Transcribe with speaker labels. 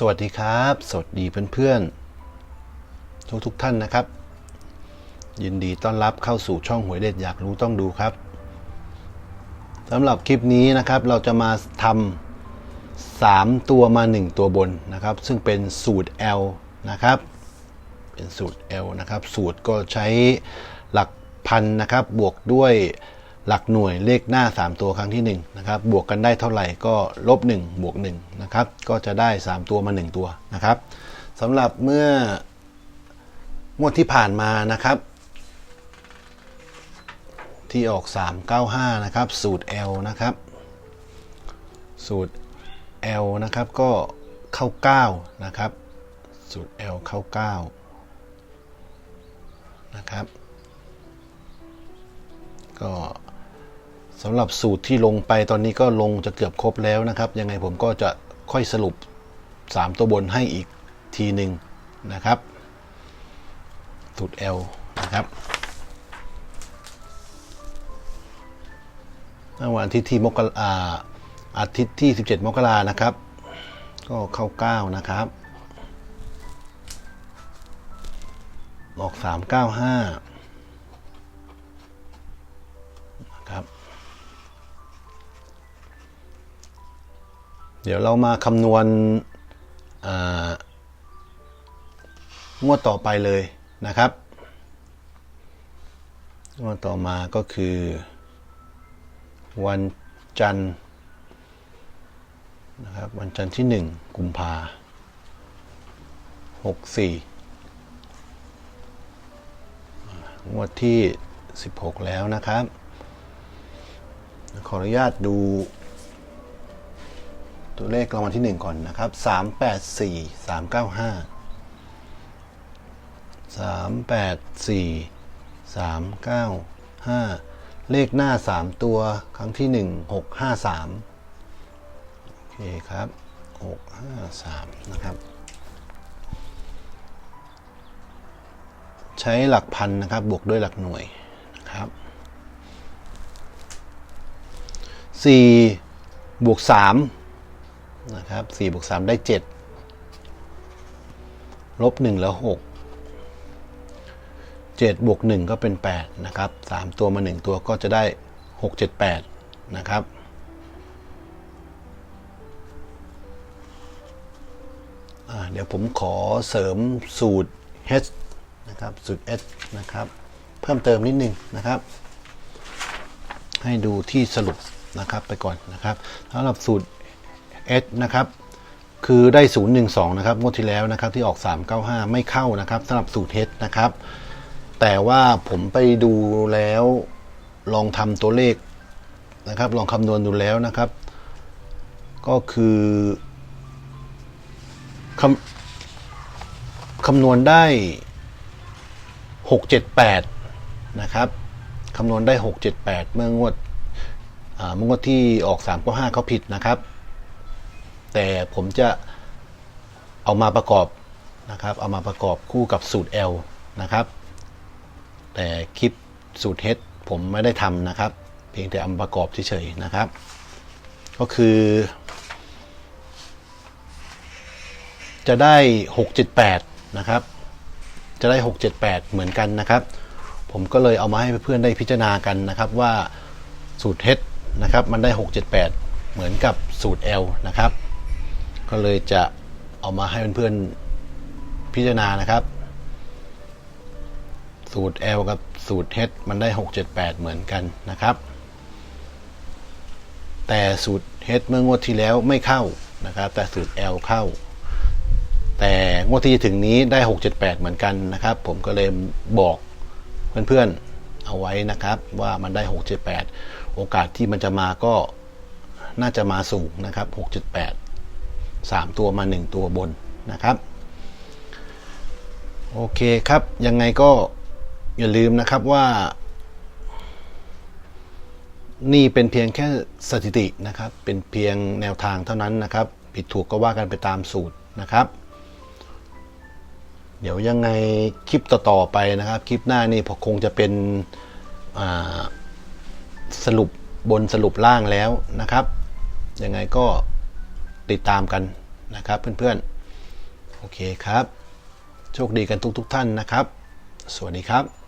Speaker 1: สวัสดีครับ สวัสดีเพื่อนๆ ทุกทุกท่านนะครับ ยินดีต้อนรับเข้าสู่ช่องหวยเด็ดอยากรู้ต้องดูครับสำหรับคลิปนี้นะครับ เราจะมาทำ3ตัวมา1ตัวบนนะครับ ซึ่งเป็นสูตร L นะครับ เป็นสูตร L นะครับ สูตรก็ใช้หลักพันนะครับ บวกด้วย หลักหน่วยเลขหน้า 3 ตัวครั้งที่1นะครับบวกกันได้เท่าไหร่ก็ลบ1บวก1นะครับก็จะได้ 3 ตัวมา 1 ตัวนะครับสำหรับเมื่องวดที่ผ่านมานะครับ ที่ออก 395 นะครับสูตร L นะครับ สูตร L นะครับก็เข้า 9 นะครับ สูตร L เข้า 9 นะครับ ก็ สำหรับสูตรที่ลงไปตอนนี้ก็ลงจะเกือบครบแล้วนะครับ ยังไงผมก็จะค่อยสรุป 3 ตัวบนให้อีกทีหนึ่งนะครับสูตร L นะครับเมื่อวันอาทิตย์ที่มกราอาอาทิตย์ที่ 17 มกรานะครับ ก็เข้า 9 นะครับออก 395นะครับ เดี๋ยวเรามาคำนวณงวดต่อไปเลยนะครับ งวดต่อมาก็คือ วันจันทร์นะครับวันจันทร์ที่ 1 กุมภาหกสี่งวดที่ 16 แล้วนะครับ ขออนุญาตดู ตัวเลขรางวัลที่ 1 ก่อนนะครับ 384 395 384 395 เลขหน้า 3 ตัวครั้งที่ 1 653 โอเคครับ 653 นะครับ ใช้หลักพันนะครับ บวกด้วยหลักหน่วยนะครับ4บวก3 นะครับ4บวก3ได้ 7 ลบ1แล้ว 6 7บวก1ก็เป็น 8 นะครับ 3 ตัวมา 1 ตัวก็จะได้ 6 7 8 นะครับเดี๋ยวผมขอเสริมสูตร H นะครับ สูตร H นะครับ เพิ่มเติมนิดนึงนะครับ ให้ดูที่สรุปนะครับไปก่อนนะครับสำหรับสูตร H นะครับคือได้ 012 นะครับงวดที่แล้วนะครับที่ออก 395 ไม่เข้านะครับสำหรับสูตร H นะครับ แต่ว่าผมไปดูแล้วลองทำตัวเลขนะครับ ลองคำนวณดูแล้วนะครับ ก็คือคำคำนวณได้ 678 นะครับคำนวณได้ 678 เมื่องวดเมื่องวดที่ออก3ก็5เขาผิดนะครับ แต่ผมจะเอามาประกอบนะครับ เอามาประกอบคู่กับสูตร L นะครับ แต่คลิปสูตร H ผมไม่ได้ทำนะครับ เพียงแต่เอามาประกอบเฉยๆนะครับ ก็คือ จะได้ 678 นะครับ จะได้ 678 เหมือนกันนะครับ ผมก็เลยเอามาให้เพื่อนๆได้พิจารณากันนะครับว่าสูตร H นะครับ มันได้ 678 เหมือนกับสูตร L นะครับ ก็เลยจะเอามาให้เพื่อนๆพิจารณานะครับ สูตร L กับสูตร H มันได้ 678 เหมือนกันนะครับ แต่สูตร H เมื่องวดที่แล้วไม่เข้านะครับ แต่สูตร L เข้า แต่งวดที่จะถึงนี้ได้ 678 เหมือนกันนะครับ ผมก็เลยบอกเพื่อนๆเอาไว้นะครับ ว่ามันได้ 678 โอกาสที่มันจะมาก็น่าจะมาสูงนะครับ 678 3 ตัวมา 1 ตัวบนนะครับโอเคครับ ยังไงก็อย่าลืมนะครับว่า นี่เป็นเพียงแค่สถิตินะครับ เป็นเพียงแนวทางเท่านั้นนะครับ ผิดถูกก็ว่ากันไปตามสูตรนะครับ เดี๋ยวยังไงคลิปต่อๆไปนะครับ คลิปหน้านี่พอคงจะเป็นสรุปบนสรุปล่างแล้วนะครับ ยังไงก็ ติดตามกันนะครับเพื่อนโอเคครับ โชคดีกันทุกๆทท่านนะครับ สวัสดีครับ